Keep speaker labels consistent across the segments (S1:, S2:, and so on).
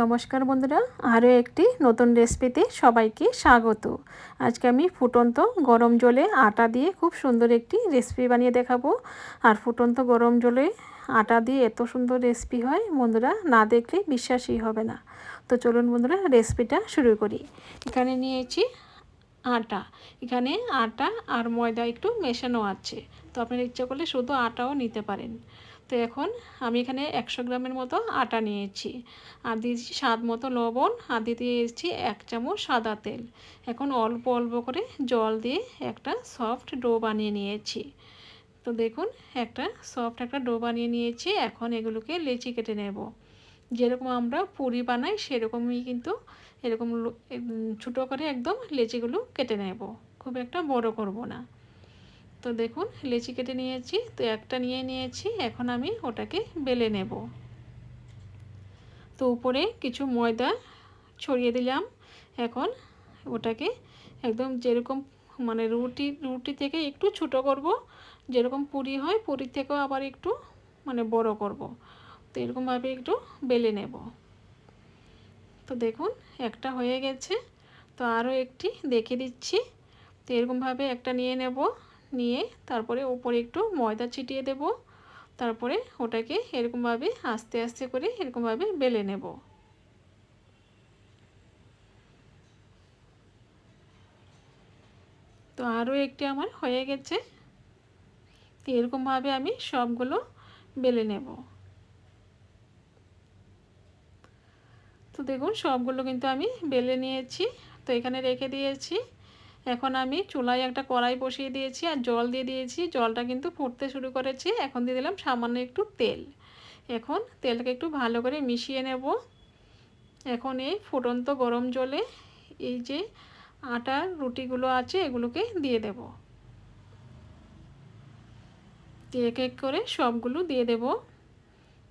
S1: নমস্কার বন্ধুরা, আরও একটি নতুন রেসিপিতে সবাইকে স্বাগত। আজকে আমি ফুটন্ত গরম জলে আটা দিয়ে খুব সুন্দর একটি রেসিপি বানিয়ে দেখাবো। আর ফুটন্ত গরম জলে আটা দিয়ে এত সুন্দর রেসিপি হয়, বন্ধুরা, না দেখলে বিশ্বাসই হবে না। তো চলুন বন্ধুরা রেসিপিটা শুরু করি। এখানে নিয়েছি আটা। এখানে আটা আর ময়দা একটু মেশানো আছে। তো আপনার ইচ্ছা করলে শুধু আটাও নিতে পারেন। তো এখন আমি এখানে একশো গ্রামের মতো আটা নিয়েছি। আর দিয়েছি স্বাদ মতো লবণ। আর দিয়ে দিয়েছি এক চামচ সাদা তেল। এখন অল্প অল্প করে জল দিয়ে একটা সফট ডো বানিয়ে নিয়েছি। তো দেখুন, একটা সফট একটা ডো বানিয়ে নিয়েছি। এখন এগুলোকে লেচি কেটে নেব। যেরকম আমরা পুরি বানাই, সেরকমই কিন্তু এরকম ছোটো করে একদম লেচিগুলো কেটে নেব। খুব একটা বড় করব না। তো দেখুন, লেচি কেটে নিয়েছি, তো একটা নিয়ে নিয়েছি, এখন আমি ওটাকে বেলে নেব। তো উপরে কিছু ময়দা ছড়িয়ে দিলাম, এখন ওটাকে একদম যেরকম মানে রুটি রুটি থেকে একটু ছোটো করব, যেরকম পুরি হয়, পুরি থেকেও আবার একটু মানে বড় করব। তো এরকমভাবে একটু বেলে নেব। তো দেখুন, একটা হয়ে গেছে, তো আরও একটি দেখে দিচ্ছি। তো এরকমভাবে একটা নিয়ে নেব নিয়ে তারপরে ওপরে একটু ময়দা ছিটিয়ে দেব। তারপরে ওটাকে এরকমভাবে আস্তে আস্তে করে এরকমভাবে বেলে নেব। তো আরও একটি আমার হয়ে গেছে। তো এরকমভাবে আমি সবগুলো বেলে নেব। তো দেখুন, সবগুলো কিন্তু আমি বেলে নিয়েছি। তো এখানে রেখে দিয়েছি। এখন আমি চুলায় একটা কড়াই বসিয়ে দিয়েছি আর জল দিয়ে দিয়েছি। জলটা কিন্তু ফুটতে শুরু করেছে। এখন দিয়ে দিলাম সামান্য একটু তেল। এখন তেলটাকে একটু ভালো করে মিশিয়ে নেব। এখন এই ফুটন্ত গরম জলে এই যে আটার রুটিগুলো আছে, এগুলোকে দিয়ে দেব। এক এক করে সবগুলো দিয়ে দেব।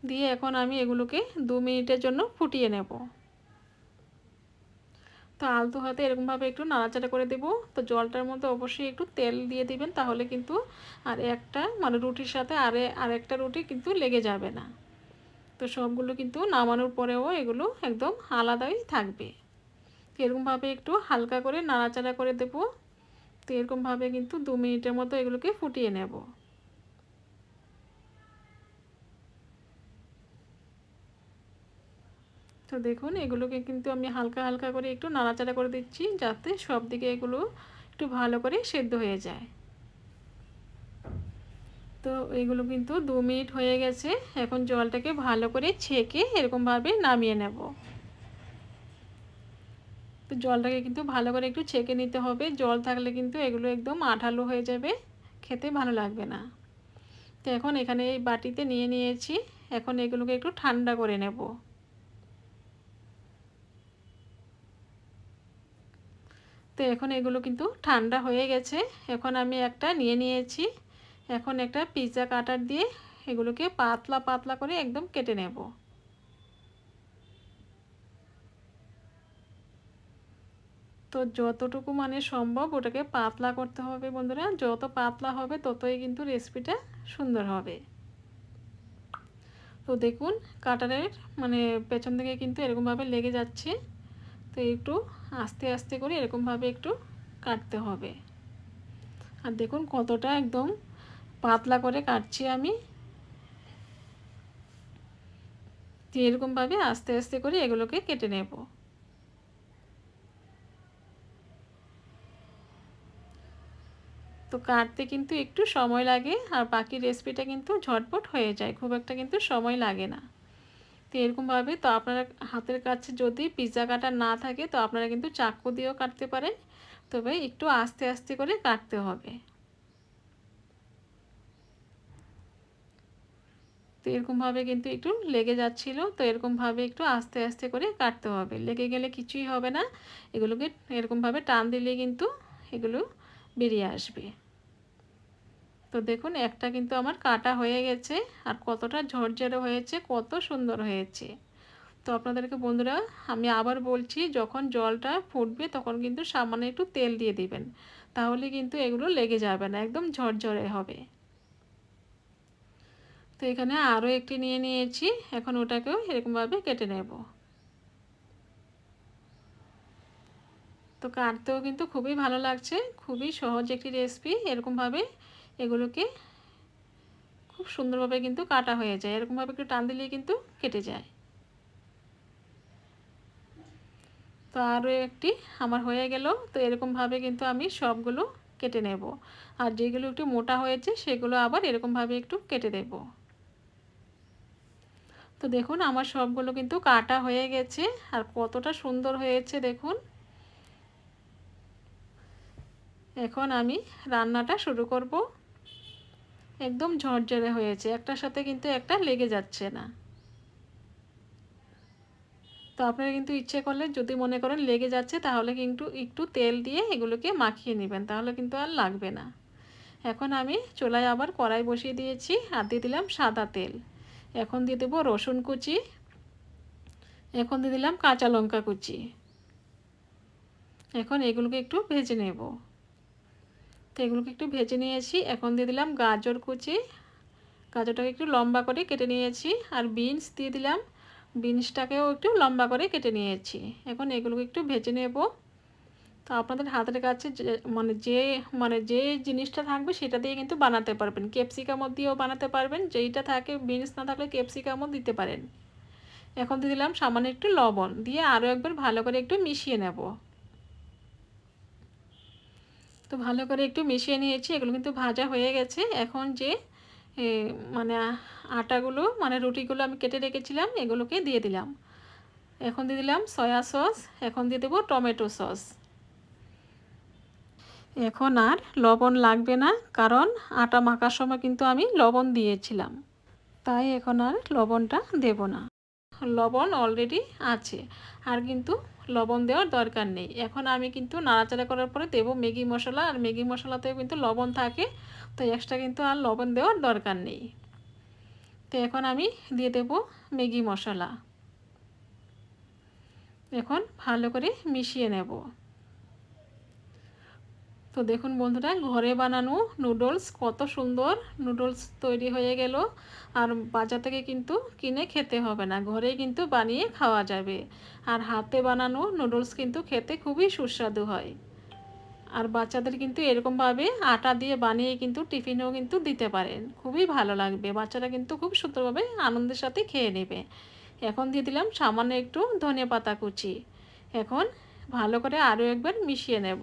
S1: দিয়ে এখন আমি এগুলোকে দু মিনিটের জন্য ফুটিয়ে নেব। তো আলতো হাতে এরকমভাবে একটু নাড়াচাড়া করে দেব। তো জলটার মধ্যে অবশ্যই একটু তেল দিয়ে দিবেন, তাহলে কিন্তু আর একটা মানে রুটির সাথে আরে আর একটা রুটি কিন্তু লেগে যাবে না। তো সবগুলো কিন্তু নামানোর পরেও এগুলো একদম আলাদাই থাকবে। এরকমভাবে একটু হালকা করে নাড়াচাড়া করে দেব। তো এরকমভাবে কিন্তু দু মিনিটের মতো এগুলোকে ফুটিয়ে নেব। তো দেখুন, এগুলোকে কিন্তু আমি হালকা হালকা করে একটু নাড়াচাড়া করে দিচ্ছি যাতে সব দিকে এগুলো একটু ভালো করে সেদ্ধ হয়ে যায়। তো এগুলো কিন্তু দু মিনিট হয়ে গেছে, এখন জলটাকে ভালো করে ছেঁকে এরকমভাবে নামিয়ে নেব। তো জলটাকে কিন্তু ভালো করে একটু ছেঁকে নিতে হবে, জল থাকলে কিন্তু এগুলো একদম আঠালো হয়ে যাবে, খেতে ভালো লাগবে না। তো এখন এখানে এই বাটিতে নিয়ে নিয়েছি, এখন এগুলোকে একটু ঠান্ডা করে নেব। তো এখন এগুলো কিন্তু ঠান্ডা হয়ে গেছে। এখন আমি একটা নিয়ে নিয়েছি। এখন একটা পিৎজা কাটার দিয়ে এগুলোকে পাতলা পাতলা করে একদম কেটে নেব। তো যতটুকু মানে সম্ভব ওটাকে পাতলা করতে হবে বন্ধুরা। যত পাতলা হবে ততই কিন্তু রেসিপিটা সুন্দর হবে। তো দেখুন, কাটারের মানে পেছন থেকে কিন্তু এরকমভাবে লেগে যাচ্ছে। তো একটু আস্তে আস্তে করে এরকমভাবে একটু কাটতে হবে। আর দেখুন কতটা একদম পাতলা করে কাটছি আমি। এরকমভাবে আস্তে আস্তে করে এগুলোকে কেটে নেব। তো কাটতে কিন্তু একটু সময় লাগে আর বাকি রেসিপিটা কিন্তু ঝটপট হয়ে যায়, খুব একটা কিন্তু সময় লাগে না। তো এরকমভাবে তো আপনারা হাতের কাছে যদি পিৎজা কাটা না থাকে তো আপনারা কিন্তু চাকু দিয়েও কাটতে পারেন। তবে একটু আস্তে আস্তে করে কাটতে হবে। তো এরকমভাবে কিন্তু একটু লেগে যাচ্ছিল। তো এরকমভাবে একটু আস্তে আস্তে করে কাটতে হবে। লেগে গেলে কিছুই হবে না। এগুলোকে এরকমভাবে টান দিলে কিন্তু এগুলো বেরিয়ে আসবে। তো দেখুন, একটা কিন্তু আমার কাটা হয়ে গেছে আর কতটা ঝরঝরে হয়েছে, কত সুন্দর হয়েছে। তো আপনাদেরকে বন্ধুরা, আমি আবার বলছি, যখন জলটা ফুটবে তখন কিন্তু সামান্য একটু তেল দিয়ে দিবেন। তাহলে কিন্তু এগুলো লেগে যাবে না, একদম ঝরঝরে হবে। তো এখানে আরও একটি নিয়ে নিয়েছি, এখন ওটাকেও এরকমভাবে কেটে নেব। তো কাটতেও কিন্তু খুবই ভালো লাগছে, খুবই সহজ একটি রেসিপি, এরকমভাবে এগুলোকে খুব সুন্দরভাবে কিন্তু কাটা হয়ে যায়। এরকমভাবে একটু টান দিলেই কিন্তু কেটে যায়। তো আরও একটি আমার হয়ে গেল। তো এরকমভাবে কিন্তু আমি সবগুলো কেটে নেব। আর যেগুলো একটু মোটা হয়েছে, সেগুলো আবার এরকমভাবে একটু কেটে দেব। তো দেখুন, আমার সবগুলো কিন্তু কাটা হয়ে গেছে। আর কতটা সুন্দর হয়েছে, দেখুন। এখন আমি রান্নাটা শুরু করব। একদম ঝরঝরে হয়েছে, একটার সাথে কিন্তু একটা লেগে যাচ্ছে না। তো আপনারা কিন্তু ইচ্ছে করলে যদি মনে করেন লেগে যাচ্ছে, তাহলে কিন্তু একটু তেল দিয়ে এগুলোকে মাখিয়ে নেবেন, তাহলে কিন্তু আর লাগবে না। এখন আমি চুলায় আবার কড়াই বসিয়ে দিয়েছি আর দিয়ে দিলাম সাদা তেল। এখন দিয়ে দেবো রসুন কুচি, এখন দিয়ে দিলাম কাঁচা লঙ্কা কুচি। এখন এগুলোকে একটু ভেজে নেব। তো এগুলোকে একটু ভেজে নিয়েছি। এখন দিয়ে দিলাম গাজর কুচি। গাজরটাকে একটু লম্বা করে কেটে নিয়েছি আর বিনস দিয়ে দিলাম। বিনসটাকেও একটু লম্বা করে কেটে নিয়েছি। এখন এগুলোকে একটু ভেজে নেব। তো আপনাদের হাতের কাছে মানে যে মানে যে জিনিসটা থাকবে সেটা দিয়ে কিন্তু বানাতে পারবেন। ক্যাপসিকামও দিয়েও বানাতে পারবেন। যেইটা থাকে, বিনস না থাকলে ক্যাপসিকামও দিতে পারেন। এখন দিয়ে দিলাম সামান্য একটু লবণ। দিয়ে আরও একবার ভালো করে একটু মিশিয়ে নেব। তো ভালো করে একটু মিশিয়ে নিয়েছি, এগুলো কিন্তু ভাজা হয়ে গেছে। এখন যে মানে আটাগুলো মানে রুটিগুলো আমি কেটে রেখেছিলাম, এগুলোকে দিয়ে দিলাম। এখন দিয়ে দিলাম সয়া সস, এখন দিয়ে দেবো টমেটো সস। এখন আর লবণ লাগবে না, কারণ আটা মাখার সময় কিন্তু আমি লবণ দিয়েছিলাম। তাই এখন আর লবণটা দেব না। লবণ অলরেডি আছে। আর কিন্তু লবণ দেওয়ার দরকার নেই। এখন আমি কিন্তু নাড়াচাড়া করার পরে দেব ম্যাগি মশলা। আর ম্যাগি মশলাতেও কিন্তু লবণ থাকে। তো এক্সট্রা কিন্তু আর লবণ দেওয়ার দরকার নেই। তো এখন আমি দিয়ে দেব ম্যাগি মশলা। এখন ভালো করে মিশিয়ে নেব। তো দেখুন বন্ধুরা, ঘরে বানানো নুডলস কত সুন্দর নুডলস তৈরি হয়ে গেল। আর বাজার থেকে কিন্তু কিনে খেতে হবে না, ঘরেই কিন্তু বানিয়ে খাওয়া যাবে। আর হাতে বানানো নুডলস কিন্তু খেতে খুবই সুস্বাদু হয়। আর বাচ্চাদের কিন্তু এরকমভাবে আটা দিয়ে বানিয়ে কিন্তু টিফিনেও কিন্তু দিতে পারেন, খুবই ভালো লাগবে। বাচ্চারা কিন্তু খুব সুন্দরভাবে আনন্দের সাথে খেয়ে নেবে। এখন দিয়ে দিলাম সামান্য একটু ধনে পাতা কুচি। এখন ভালো করে আরও একবার মিশিয়ে নেব।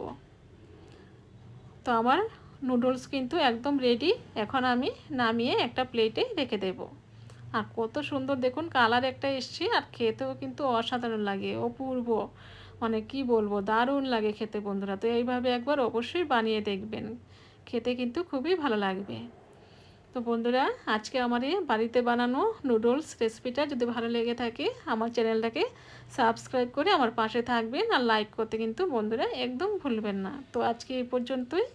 S1: তো আমার নুডলস কিন্তু একদম রেডি এখন আমি নামিয়ে একটা প্লেটে রেখে দেব। আর কত সুন্দর দেখুন কালার একটা এসছে আর খেতেও কিন্তু অসাধারণ লাগে। অপূর্ব। মানে কি বলব, দারুণ লাগে খেতে বন্ধুরা। তো এইভাবে একবার অবশ্যই বানিয়ে দেখবেন। খেতে কিন্তু খুবই ভালো লাগবে। তো বন্ধুরা, আজকে আমার এই বাড়িতে বানানো নুডলস রেসিপিটা যদি ভালো লেগে থাকে, আমার চ্যানেলটাকে সাবস্ক্রাইব করে আমার পাশে থাকবেন। আর লাইক করতে কিন্তু বন্ধুরা একদম ভুলবেন না। তো আজকে এই পর্যন্তই।